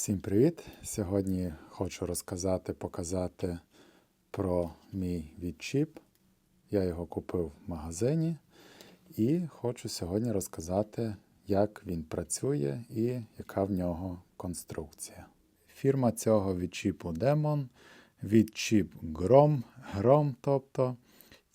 Всім привіт! Сьогодні хочу розказати, показати про мій відчіп. Я його купив в магазині і хочу сьогодні розказати, як він працює і яка в нього конструкція. Фірма цього відчіпу Demon, відчіп Гром, гром, тобто,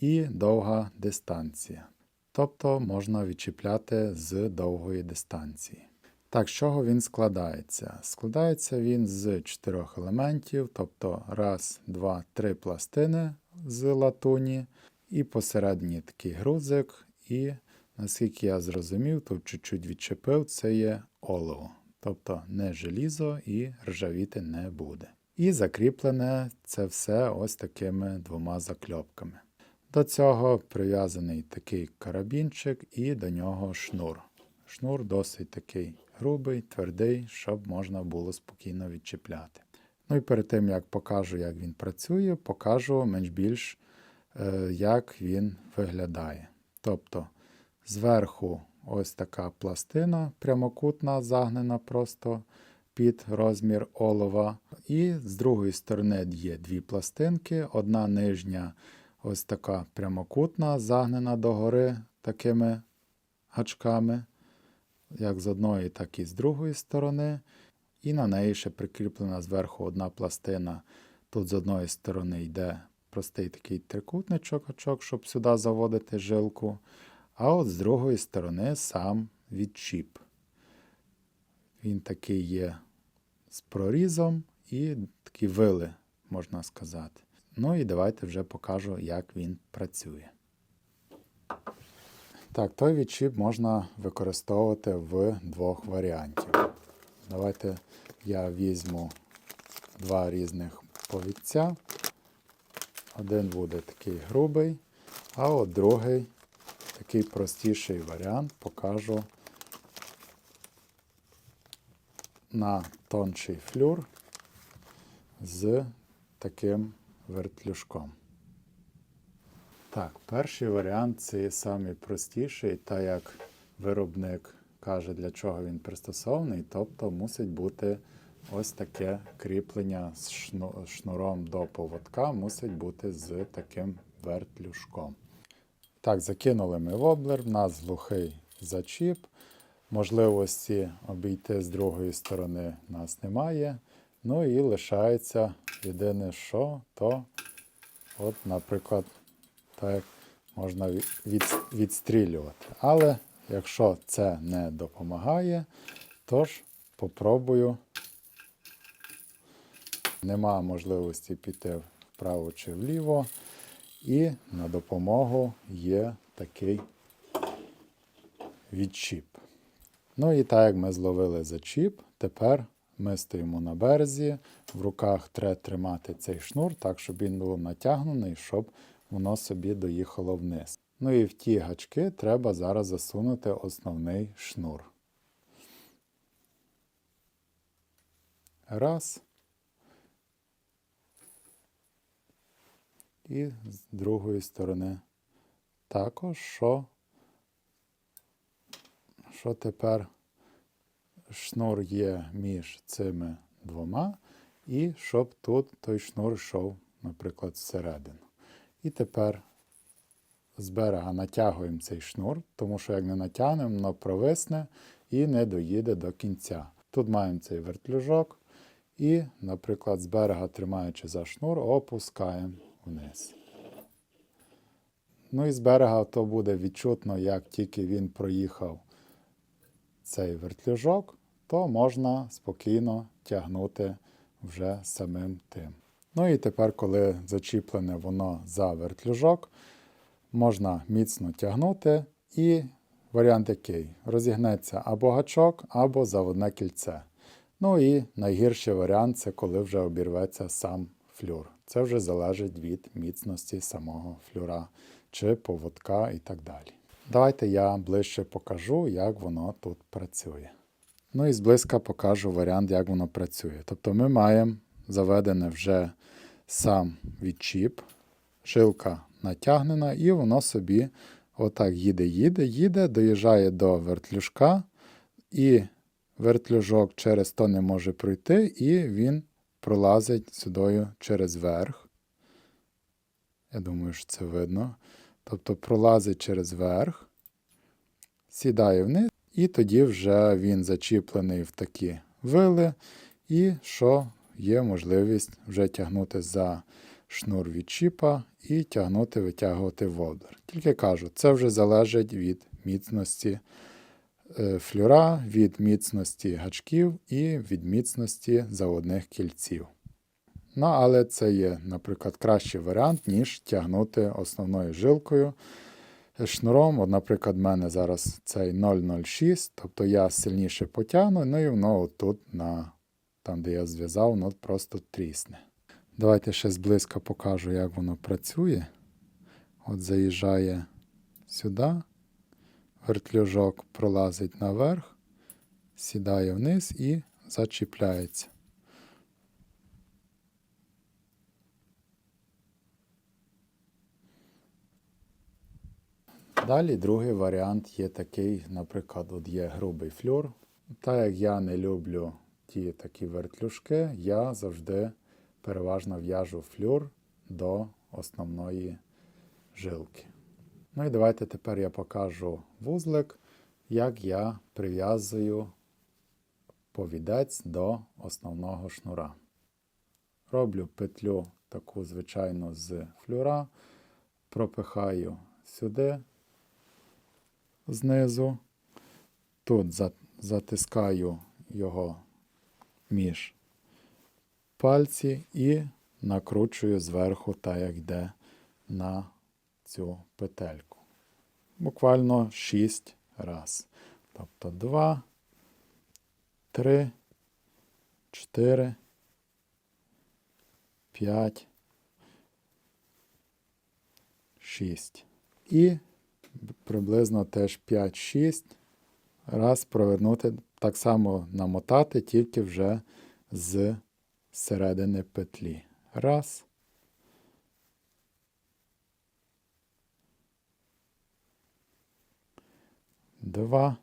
і довга дистанція. Тобто можна відчіпляти з довгої дистанції. Так, з чого він складається? Складається він з чотирьох елементів, тобто раз, два, три пластини з латуні, і посередині такий грузик, і, наскільки я зрозумів, тут чуть-чуть відчепив, це є олово. Тобто не желізо і ржавіти не буде. І закріплене це все ось такими двома закльопками. До цього прив'язаний такий карабінчик і до нього шнур. Шнур досить такий грубий, твердий, щоб можна було спокійно відчіпляти. Ну і перед тим, як покажу, як він працює, покажу менш більш, е, як він виглядає. Тобто зверху ось така пластина прямокутна, загнена просто під розмір олова. І з другої сторони є дві пластинки. Одна нижня ось така прямокутна, загнена догори такими гачками як з одної, так і з другої сторони. І на неї ще прикріплена зверху одна пластина. Тут з одної сторони йде простий такий трикутничок, очок, щоб сюди заводити жилку. А от з другої сторони сам відчіп. Він такий є з прорізом і такі вили, можна сказати. Ну і давайте вже покажу, як він працює. Так, той відчіп можна використовувати в двох варіантів. Давайте я візьму два різних повідця. Один буде такий грубий, а от другий такий простіший варіант покажу на тонший флюр з таким вертлюжком. Так, перший варіант це самий простіший, та як виробник каже, для чого він пристосований, тобто мусить бути ось таке кріплення з шнуром до поводка, мусить бути з таким вертлюжком. Так, закинули ми воблер, в нас глухий зачіп. Можливості обійти з другої сторони нас немає. Ну і лишається єдине, що то, от, наприклад, так можна від, відстрілювати. Але якщо це не допомагає, то ж попробую. Нема можливості піти вправо чи вліво. І на допомогу є такий відчіп. Ну і так як ми зловили зачіп, тепер ми стоїмо на березі, в руках треба тримати цей шнур, так, щоб він був натягнений, щоб воно собі доїхало вниз. Ну і в ті гачки треба зараз засунути основний шнур. Раз. І з другої сторони також, що, що тепер шнур є між цими двома, і щоб тут той шнур йшов, наприклад, всередину. І тепер з берега натягуємо цей шнур, тому що як не натягнемо, воно провисне і не доїде до кінця. Тут маємо цей вертлюжок і, наприклад, з берега, тримаючи за шнур, опускаємо вниз. Ну і з берега то буде відчутно, як тільки він проїхав цей вертлюжок, то можна спокійно тягнути вже самим тим. Ну і тепер, коли зачіплене воно за вертлюжок, можна міцно тягнути, і варіант який? Розігнеться або гачок, або заводне кільце. Ну і найгірший варіант це коли вже обірветься сам флюр. Це вже залежить від міцності самого флюра чи поводка і так далі. Давайте я ближче покажу, як воно тут працює. Ну і зблизька покажу варіант, як воно працює. Тобто ми маємо заведене вже сам відчіп, жилка натягнена, і воно собі отак їде, їде, їде, доїжджає до вертлюжка і вертлюжок через то не може пройти, і він пролазить сюди через верх. Я думаю, що це видно. Тобто пролазить через верх, сідає вниз, і тоді вже він зачіплений в такі вили, і що є можливість вже тягнути за шнур від чіпа і тягнути, витягувати воблер. Тільки кажу, це вже залежить від міцності е, флюра, від міцності гачків і від міцності заводних кільців. Ну, але це є, наприклад, кращий варіант, ніж тягнути основною жилкою шнуром. От, наприклад, в мене зараз цей 0,06, тобто я сильніше потягну, ну і воно отут, на, там, де я зв'язав, воно просто трісне. Давайте ще зблизька покажу, як воно працює. От заїжджає сюди, вертлюжок пролазить наверх, сідає вниз і зачіпляється. Далі другий варіант є такий, наприклад, от є грубий флюр. Так як я не люблю ті такі вертлюжки, я завжди переважно в'яжу флюр до основної жилки. Ну і давайте тепер я покажу вузлик, як я прив'язую повідець до основного шнура. Роблю петлю таку звичайну з флюра, пропихаю сюди знизу. Тут затискаю його між пальці і накручую зверху, так як йде на цю петельку. Буквально 6 раз. Тобто 2, 3, 4, 5, 6. І приблизно теж 5-6 раз провернути, так само намотати, тільки вже з середини петлі. Раз. Два.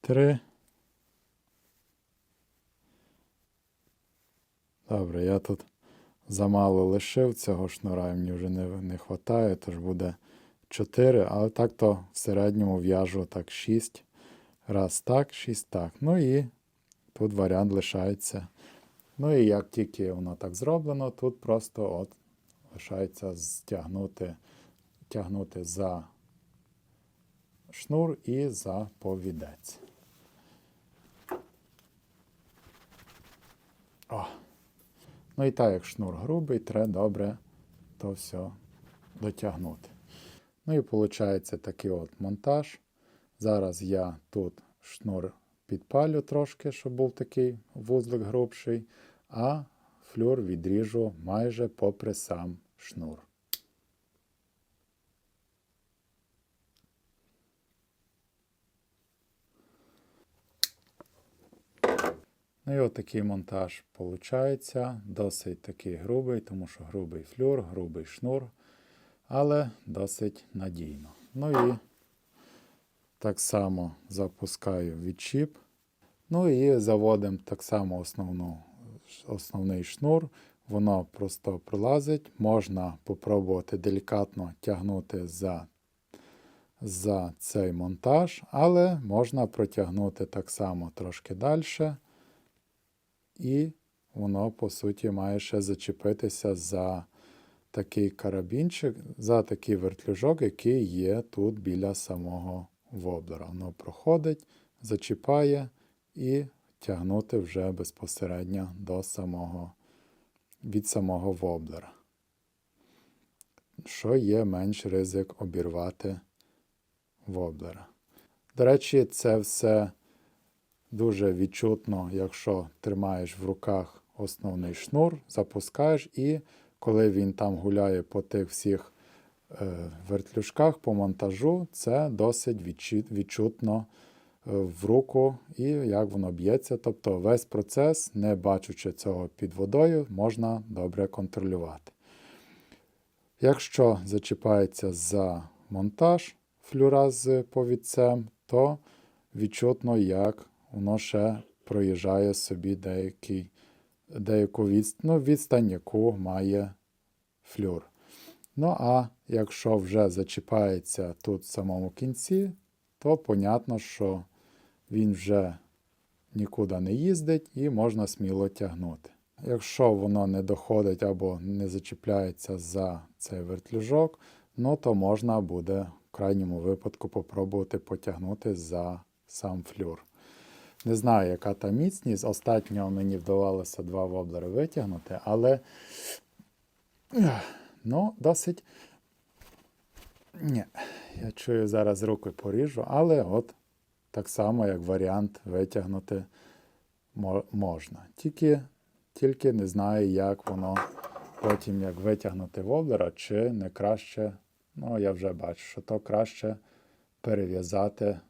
Три. Добре, я тут замало лишив цього шнура, і мені вже не, не вистачає, тож буде 4, але так то в середньому в'яжу так 6. Раз так, 6 так. Ну і тут варіант лишається. Ну і як тільки воно так зроблено, тут просто от лишається стягнути, тягнути за шнур і за повідець. О. Ну і так, як шнур грубий, треба добре то все дотягнути. Ну і виходить такий от монтаж. Зараз я тут шнур підпалю трошки, щоб був такий вузлик грубший, а флюр відріжу майже попри сам шнур. Ну і от такий монтаж виходить. Досить такий грубий, тому що грубий флюр, грубий шнур, але досить надійно. Ну і так само запускаю відчіп. Ну і заводимо так само основну, основний шнур. Воно просто пролазить. Можна спробувати делікатно тягнути за, за цей монтаж, але можна протягнути так само трошки далі. І воно, по суті, має ще зачепитися за такий карабінчик, за такий вертлюжок, який є тут біля самого воблера. Воно проходить, зачіпає і тягнути вже безпосередньо до самого, від самого воблера. Що є менш ризик обірвати воблера. До речі, це все дуже відчутно, якщо тримаєш в руках основний шнур, запускаєш, і коли він там гуляє по тих всіх е, вертлюжках по монтажу, це досить відчутно е, в руку і як воно б'ється. Тобто весь процес, не бачучи цього під водою, можна добре контролювати. Якщо зачіпається за монтаж флюра з повідцем, то відчутно, як воно ще проїжджає собі деякий, деяку відстань, ну, відстань, яку має флюр. Ну, а якщо вже зачіпається тут в самому кінці, то понятно, що він вже нікуди не їздить і можна сміло тягнути. Якщо воно не доходить або не зачіпляється за цей вертлюжок, ну то можна буде в крайньому випадку попробувати потягнути за сам флюр. Не знаю, яка там міцність. Останнього мені вдавалося два воблери витягнути, але ну, досить. Ні, я чую, зараз руки поріжу, але от так само, як варіант витягнути можна. Тільки, тільки не знаю, як воно потім як витягнути воблера, чи не краще, ну я вже бачу, що то краще перев'язати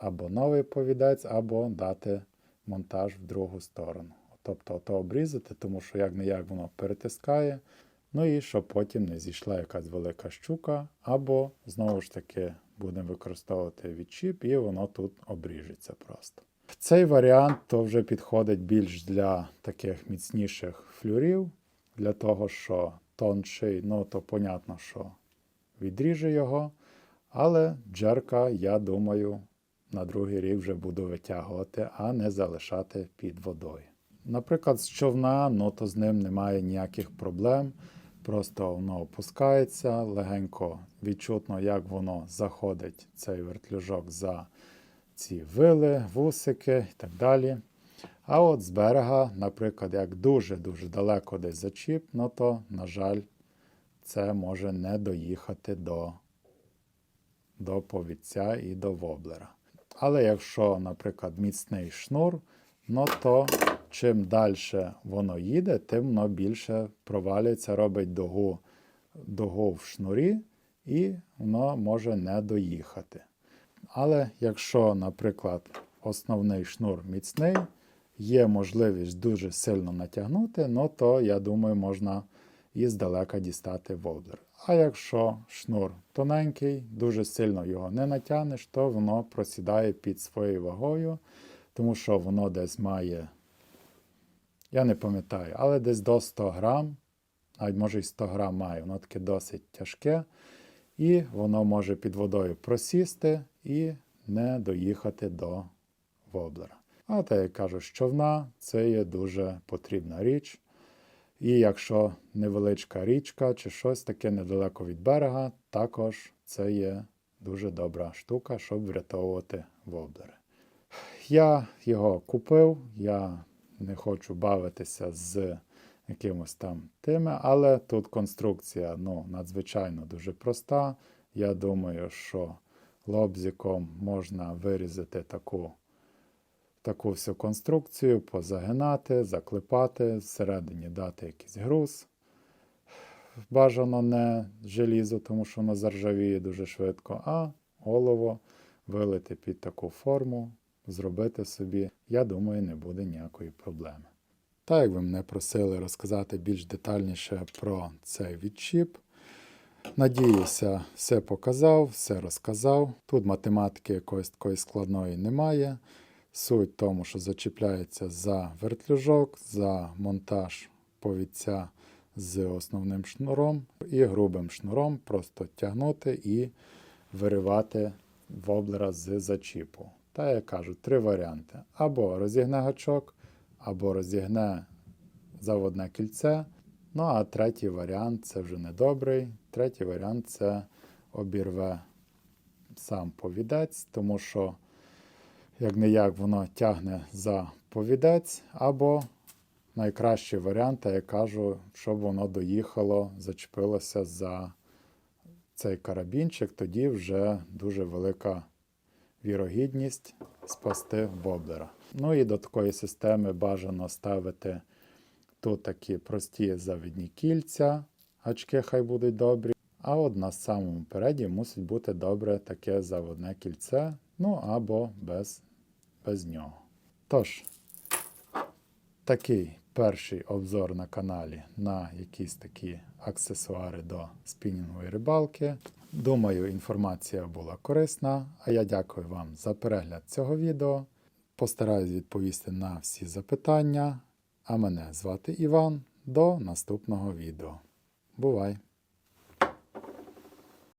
або новий повідець, або дати монтаж в другу сторону. Тобто ото обрізати, тому що як не як воно перетискає. Ну і щоб потім не зійшла якась велика щука, або знову ж таки будемо використовувати відчіп, і воно тут обріжеться просто. Цей варіант то вже підходить більш для таких міцніших флюрів, для того, що тонший, ну то понятно, що відріже його. Але джерка, я думаю, на другий рік вже буду витягувати, а не залишати під водою. Наприклад, з човна, ну то з ним немає ніяких проблем. Просто воно опускається, легенько відчутно, як воно заходить, цей вертлюжок за ці вили, вусики і так далі. А от з берега, наприклад, як дуже-дуже далеко десь зачіп, ну то, на жаль, це може не доїхати до, до повідця і до воблера. Але якщо, наприклад, міцний шнур, ну то чим далі воно їде, тим воно більше провалюється, робить дугу, дугу в шнурі, і воно може не доїхати. Але якщо, наприклад, основний шнур міцний, є можливість дуже сильно натягнути, ну то я думаю, можна і здалека дістати воблер. А якщо шнур тоненький, дуже сильно його не натягнеш, то воно просідає під своєю вагою, тому що воно десь має, я не пам'ятаю, але десь до 100 грам, навіть може і 100 грам має, воно таке досить тяжке, і воно може під водою просісти і не доїхати до воблера. А те, як кажу, човна це є дуже потрібна річ. І якщо невеличка річка чи щось таке недалеко від берега, також це є дуже добра штука, щоб врятовувати воблери. Я його купив, я не хочу бавитися з якимось там тими, але тут конструкція ну, надзвичайно дуже проста. Я думаю, що лобзиком можна вирізати таку таку всю конструкцію, позагинати, заклепати, всередині дати якийсь груз. Бажано не желізо, тому що воно заржавіє дуже швидко, а олово вилити під таку форму, зробити собі, я думаю, не буде ніякої проблеми. Так як ви мене просили розказати більш детальніше про цей відчіп. Надіюся, все показав, все розказав. Тут математики якоїсь такої складної немає. Суть тому, що зачіпляється за вертлюжок, за монтаж повідця з основним шнуром і грубим шнуром просто тягнути і виривати воблера з зачіпу. Та я кажу, три варіанти: або розігне гачок, або розігне заводне кільце. Ну, а третій варіант це вже недобрий. Третій варіант це обірве сам повідець, тому що як не як воно тягне за повідець, або найкращий варіант, я кажу, щоб воно доїхало, зачепилося за цей карабінчик, тоді вже дуже велика вірогідність спасти воблера. Ну і до такої системи бажано ставити тут такі прості завідні кільця, гачки хай будуть добрі. А от на самому переді мусить бути добре таке заводне кільце, ну або без без нього. Тож, такий перший обзор на каналі на якісь такі аксесуари до спінінгової рибалки. Думаю, інформація була корисна, а я дякую вам за перегляд цього відео. Постараюсь відповісти на всі запитання. А мене звати Іван. До наступного відео. Бувай!